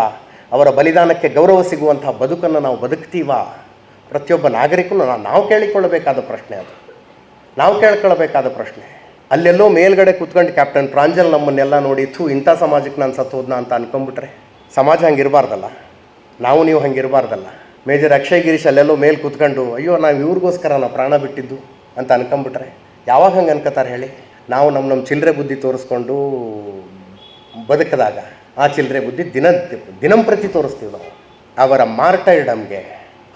ಅವರ ಬಲಿದಾನಕ್ಕೆ ಗೌರವ ಸಿಗುವಂಥ ಬದುಕನ್ನು ನಾವು ಬದುಕ್ತೀವಾ? ಪ್ರತಿಯೊಬ್ಬ ನಾಗರಿಕನು ನಾವು ಕೇಳಿಕೊಳ್ಳಬೇಕಾದ ಪ್ರಶ್ನೆ ಅದು. ನಾವು ಕೇಳ್ಕೊಳ್ಬೇಕಾದ ಪ್ರಶ್ನೆ. ಅಲ್ಲೆಲ್ಲೋ ಮೇಲ್ಗಡೆ ಕೂತ್ಕೊಂಡು ಕ್ಯಾಪ್ಟನ್ ಪ್ರಾಂಜಲ್ ನಮ್ಮನ್ನೆಲ್ಲ ನೋಡಿ, ಥೂ, ಇಂಥ ಸಮಾಜಕ್ಕೆ ನಾನು ಸತ್ತೋದ್ನ ಅಂತ ಅನ್ಕೊಂಬಿಟ್ರೆ ಸಮಾಜ ಹಂಗಿರಬಾರ್ದಲ್ಲ? ನಾವು ನೀವು ಹಂಗಿರಬಾರ್ದಲ್ಲ? ಮೇಜರ್ ಅಕ್ಷಯ್ ಗಿರೀಶ್ ಅಲ್ಲೆಲ್ಲೋ ಮೇಲೆ ಕೂತ್ಕೊಂಡು, ಅಯ್ಯೋ, ನಾವು ಇವ್ರಿಗೋಸ್ಕರ ನಾವು ಪ್ರಾಣ ಬಿಟ್ಟಿದ್ದು ಅಂತ ಅನ್ಕೊಂಬಿಟ್ರೆ ಯಾವಾಗ ಹಂಗೆ ಅನ್ಕೋತಾರೆ ಹೇಳಿ? ನಾವು ನಮ್ಮ ನಮ್ಮ ಚಿಲ್ಲರೆ ಬುದ್ಧಿ ತೋರಿಸ್ಕೊಂಡು ಬದುಕಿದಾಗ ಆ ಚಿಲ್ಲರೆ ಬುದ್ಧಿ ದಿನ ದಿನಂಪ್ರತಿ ತೋರಿಸ್ತೀವಿ ನಾವು. ಅವರ ಮಾರ್ಟೈಡಮ್ಗೆ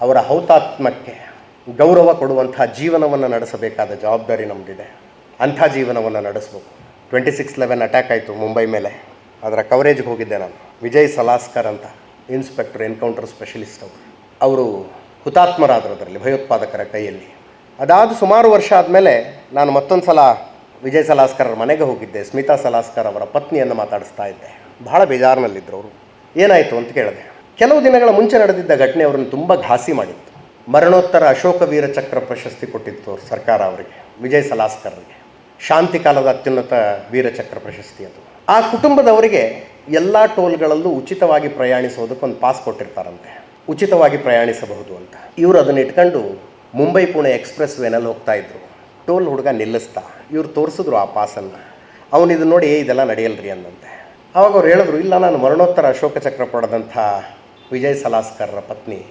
ಅವರ ಹೌತಾತ್ಮಕ್ಕೆ ಗೌರವ ಕೊಡುವಂಥ ಜೀವನವನ್ನು ನಡೆಸಬೇಕಾದ ಜವಾಬ್ದಾರಿ ನಮ್ಮದಿದೆ ಅಂಥ ಜೀವನವನ್ನು ನಡೆಸ್ಬೇಕು. ಟ್ವೆಂಟಿ ಸಿಕ್ಸ್ ಲೆವೆನ್ ಅಟ್ಯಾಕ್ ಆಯಿತು ಮುಂಬೈ ಮೇಲೆ. ಅದರ ಕವರೇಜ್ಗೆ ಹೋಗಿದ್ದೆ ನಾನು. ವಿಜಯ್ ಸಲಾಸ್ಕರ್ ಅಂತ ಇನ್ಸ್ಪೆಕ್ಟರ್ ಎನ್ಕೌಂಟರ್ ಸ್ಪೆಷಲಿಸ್ಟ್ ಅವರು. ಅವರು ಹುತಾತ್ಮರಾದರು ಅದರಲ್ಲಿ, ಭಯೋತ್ಪಾದಕರ ಕೈಯಲ್ಲಿ. ಅದಾದ ಸುಮಾರು ವರ್ಷ ಆದಮೇಲೆ ನಾನು ಮತ್ತೊಂದು ಸಲ ವಿಜಯ್ ಸಲಾಸ್ಕರ್ ಮನೆಗೆ ಹೋಗಿದ್ದೆ, ಸ್ಮಿತಾ ಸಲಾಸ್ಕರ್ ಅವರ ಪತ್ನಿಯನ್ನು ಮಾತಾಡಿಸ್ತಾ ಇದ್ದೆ. ಬಹಳ ಬೇಜಾರಿನಲ್ಲಿದ್ದರು ಅವರು. ಏನಾಯಿತು ಅಂತ ಕೇಳಿದೆ. ಕೆಲವು ದಿನಗಳ ಮುಂಚೆ ನಡೆದಿದ್ದ ಘಟನೆ ಅವರನ್ನು ತುಂಬ ಘಾಸಿ ಮಾಡಿತ್ತು. ಮರಣೋತ್ತರ ಅಶೋಕ ವೀರ ಚಕ್ರ ಪ್ರಶಸ್ತಿ ಕೊಟ್ಟಿತ್ತು ಸರ್ಕಾರ ಅವರಿಗೆ, ವಿಜಯ್ ಸಲಾಸ್ಕರ್ಗೆ ಶಾಂತಿ ಕಾಲದ ಅತ್ಯುನ್ನತ ವೀರಚಕ್ರ ಪ್ರಶಸ್ತಿ ಅದು. ಆ ಕುಟುಂಬದವರಿಗೆ ಎಲ್ಲ ಟೋಲ್ಗಳಲ್ಲೂ ಉಚಿತವಾಗಿ ಪ್ರಯಾಣಿಸೋದಕ್ಕೊಂದು ಪಾಸ್ ಕೊಟ್ಟಿರ್ತಾರಂತೆ. ಉಚಿತವಾಗಿ ಪ್ರಯಾಣಿಸಬಹುದು ಅಂತ. ಇವರು ಅದನ್ನು ಇಟ್ಕೊಂಡು ಮುಂಬೈ ಪುಣೆ ಎಕ್ಸ್ಪ್ರೆಸ್ ವೇನಲ್ಲಿ ಹೋಗ್ತಾ ಇದ್ರು. ಟೋಲ್ ಹುಡುಗ ನಿಲ್ಲಿಸ್ತಾ ಇವ್ರು ತೋರಿಸಿದ್ರು ಆ ಪಾಸನ್ನು. ಅವನು ಇದು ನೋಡಿ "ಏ, ಇದೆಲ್ಲ ನಡೆಯಲ್ರಿ ಅಂದಂತೆ. ಆವಾಗ ಅವ್ರು ಹೇಳಿದ್ರು ಇಲ್ಲ ನಾನು ಮರಣೋತ್ತರ ಅಶೋಕ ಚಕ್ರ ಪಡೆದಂಥ ವಿಜಯ್ ಸಲಾಸ್ಕರ್ರ ಪತ್ನಿ.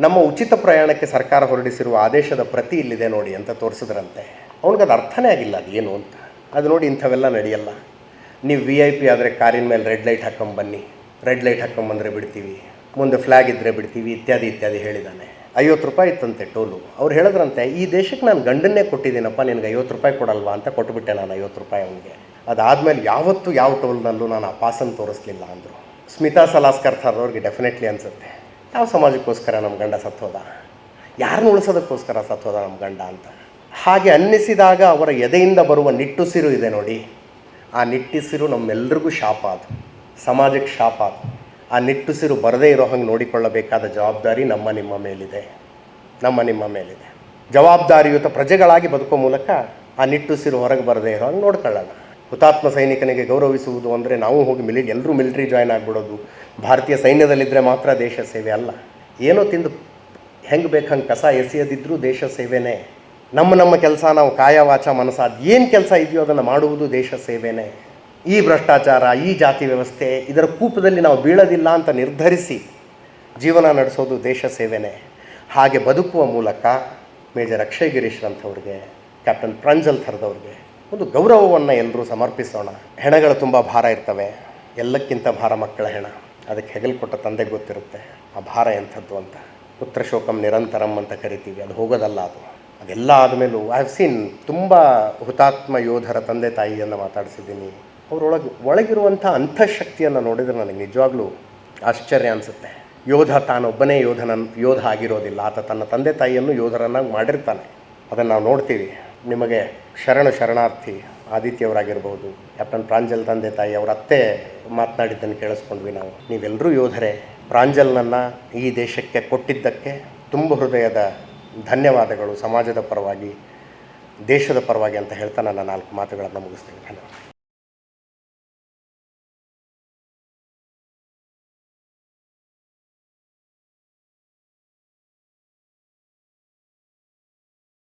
ನಮ್ಮ ಉಚಿತ ಪ್ರಯಾಣಕ್ಕೆ ಸರ್ಕಾರ ಹೊರಡಿಸಿರುವ ಆದೇಶದ ಪ್ರತಿ ಇಲ್ಲಿದೆ ನೋಡಿ ಅಂತ ತೋರಿಸಿದ್ರಂತೆ. ಅವ್ನಿಗೆ ಅರ್ಥನೇ ಆಗಿಲ್ಲ ಅದು ಏನು ಅಂತ. ಅದು ನೋಡಿ ಇಂಥವೆಲ್ಲ ನಡೆಯಲ್ಲ. ನೀವು ವಿ ಐ ಪಿ ಆದರೆ ಕಾರಿನ ಮೇಲೆ ರೆಡ್ ಲೈಟ್ ಹಾಕೊಂಬನ್ನಿ. ರೆಡ್ ಲೈಟ್ ಹಾಕೊಂಬಂದರೆ ಬಿಡ್ತೀವಿ. ಮುಂದೆ ಫ್ಲ್ಯಾಗ್ ಇದ್ದರೆ ಬಿಡ್ತೀವಿ ಇತ್ಯಾದಿ ಇತ್ಯಾದಿ ಹೇಳಿದ್ದಾನೆ. ಐವತ್ತು ರೂಪಾಯಿ ಇತ್ತಂತೆ ಟೋಲು. ಅವ್ರು ಹೇಳಿದ್ರಂತೆ, ಈ ದೇಶಕ್ಕೆ ನಾನು ಗಂಡನ್ನೇ ಕೊಟ್ಟಿದ್ದೀನಪ್ಪ, ನಿನಗೆ ಐವತ್ತು ರೂಪಾಯಿ ಕೊಡಲ್ವಾ ಅಂತ ಕೊಟ್ಬಿಟ್ಟೆ ನಾನು ಐವತ್ತು ರೂಪಾಯಿ ಅವನಿಗೆ. ಅದಾದಮೇಲೆ ಯಾವತ್ತೂ ಯಾವ ಟೋಲ್ನಲ್ಲೂ ನಾನು ಆ ಪಾಸನ್ನು ತೋರಿಸ್ಲಿಲ್ಲ ಅಂದರು. ಸ್ಮಿತಾ ಸಲಾಸ್ಕರ್ ಥರದವ್ರಿಗೆ ಡೆಫಿನೆಟ್ಲಿ ಅನಿಸುತ್ತೆ. ಯಾವ ಸಮಾಜಕ್ಕೋಸ್ಕರ ನಮ್ಮ ಗಂಡ ಸತ್ತೋದ ಯಾರನ್ನ ಉಳಿಸೋದಕ್ಕೋಸ್ಕರ ಸತ್ತೋದ ನಮ್ಮ ಗಂಡ ಅಂತ? ಹಾಗೆ ಅನ್ನಿಸಿದಾಗ ಅವರ ಎದೆಯಿಂದ ಬರುವ ನಿಟ್ಟುಸಿರು ಇದೆ ನೋಡಿ. ಆ ನಿಟ್ಟುಸಿರು ನಮ್ಮೆಲ್ರಿಗೂ ಶಾಪ ಅದು. ಸಮಾಜಕ್ಕೆ ಶಾಪ ಅದು. ಆ ನಿಟ್ಟುಸಿರು ಬರದೇ ಇರೋ ಹಂಗೆ ನೋಡಿಕೊಳ್ಳಬೇಕಾದ ಜವಾಬ್ದಾರಿ ನಮ್ಮ ನಿಮ್ಮ ಮೇಲಿದೆ. ನಮ್ಮ ನಿಮ್ಮ ಮೇಲಿದೆ. ಜವಾಬ್ದಾರಿಯುತ ಪ್ರಜೆಗಳಾಗಿ ಬದುಕೋ ಮೂಲಕ ಆ ನಿಟ್ಟುಸಿರು ಹೊರಗೆ ಬರದೇ ಇರೋ ಹಂಗೆ ನೋಡ್ಕೊಳ್ಳೋಣ. ಹುತಾತ್ಮ ಸೈನಿಕನಿಗೆ ಗೌರವಿಸುವುದು ಅಂದರೆ ನಾವು ಹೋಗಿ ಮಿಲಿ ಎಲ್ಲರೂ ಮಿಲಿಟ್ರಿ ಜಾಯ್ನ್ ಆಗಿಬಿಡೋದು. ಭಾರತೀಯ ಸೈನ್ಯದಲ್ಲಿದ್ದರೆ ಮಾತ್ರ ದೇಶ ಸೇವೆ ಅಲ್ಲ. ಏನೋ ತಿಂದು ಹೆಂಗೆ ಬೇಕು ಹಂಗೆ ಕಸ ಎಸೆಯದಿದ್ದರೂ ದೇಶ ಸೇವೆನೇ. ನಮ್ಮ ನಮ್ಮ ಕೆಲಸ ನಾವು ಕಾಯವಾಚ ಮನಸ್ಸಾದ ಏನು ಕೆಲಸ ಇದೆಯೋ ಅದನ್ನು ಮಾಡುವುದು ದೇಶ ಸೇವೆನೇ. ಈ ಭ್ರಷ್ಟಾಚಾರ, ಈ ಜಾತಿ ವ್ಯವಸ್ಥೆ ಇದರ ಕೂಪದಲ್ಲಿ ನಾವು ಬೀಳೋದಿಲ್ಲ ಅಂತ ನಿರ್ಧರಿಸಿ ಜೀವನ ನಡೆಸೋದು ದೇಶ ಸೇವೆನೆ. ಹಾಗೆ ಬದುಕುವ ಮೂಲಕ ಮೇಜರ್ ಅಕ್ಷಯ್ ಗಿರೀಶ್ರಂಥವ್ರಿಗೆ, ಕ್ಯಾಪ್ಟನ್ ಪ್ರಾಂಜಲ್ ಥರದವ್ರಿಗೆ ಒಂದು ಗೌರವವನ್ನು ಎಲ್ಲರೂ ಸಮರ್ಪಿಸೋಣ. ಹೆಣಗಳು ತುಂಬ ಭಾರ ಇರ್ತವೆ. ಎಲ್ಲಕ್ಕಿಂತ ಭಾರ ಮಕ್ಕಳ ಹೆಣ. ಅದಕ್ಕೆ ಹೆಗಲು ಕೊಟ್ಟ ತಂದೆಗೆ ಗೊತ್ತಿರುತ್ತೆ. ಆ ಭಾರ ಎಂಥದ್ದು ಅಂತ. ಪುತ್ರ ಶೋಕಂ ನಿರಂತರಂ ಅಂತ ಕರಿತೀವಿ. ಅದು ಹೋಗೋದಲ್ಲ ಅದು. ಅದೆಲ್ಲ ಆದಮೇಲೂ ಐ ಹ್ಯಾವ್ ಸೀನ್ ತುಂಬ ಹುತಾತ್ಮ ಯೋಧರ ತಂದೆ ತಾಯಿಯನ್ನು ಮಾತಾಡಿಸಿದ್ದೀನಿ. ಅವರೊಳಗೆ ಒಳಗಿರುವಂಥ ಅಂತಃಶಕ್ತಿಯನ್ನು ನೋಡಿದರೆ ನನಗೆ ನಿಜವಾಗ್ಲೂ ಆಶ್ಚರ್ಯ ಅನಿಸುತ್ತೆ. ಯೋಧ ತಾನೊಬ್ಬನೇ ಯೋಧನ ಯೋಧ ಆಗಿರೋದಿಲ್ಲ. ಆತ ತನ್ನ ತಂದೆ ತಾಯಿಯನ್ನು ಯೋಧರನ್ನಾಗಿ ಮಾಡಿರ್ತಾನೆ. ಅದನ್ನು ನಾವು ನೋಡ್ತೀವಿ. ನಿಮಗೆ ಶರಣ ಶರಣಾರ್ಥಿ ಆದಿತ್ಯವರಾಗಿರ್ಬೋದು, ಕ್ಯಾಪ್ಟನ್ ಪ್ರಾಂಜಲ್ ತಂದೆ ತಾಯಿ ಅವರ ಅತ್ತೆ ಮಾತನಾಡಿದ್ದನ್ನು ಕೇಳಿಸ್ಕೊಂಡ್ವಿ ನಾವು. ನೀವೆಲ್ಲರೂ ಯೋಧರೇ. ಪ್ರಾಂಜಲ್ನನ್ನು ಈ ದೇಶಕ್ಕೆ ಕೊಟ್ಟಿದ್ದಕ್ಕೆ ತುಂಬ ಹೃದಯದ ಧನ್ಯವಾದಗಳು. ಸಮಾಜದ ಪರವಾಗಿ, ದೇಶದ ಪರವಾಗಿ ಅಂತ ಹೇಳ್ತಾ ನನ್ನ ನಾಲ್ಕು ಮಾತುಗಳನ್ನು ಮುಗಿಸ್ತೀನಿ. ಧನ್ಯವಾದ.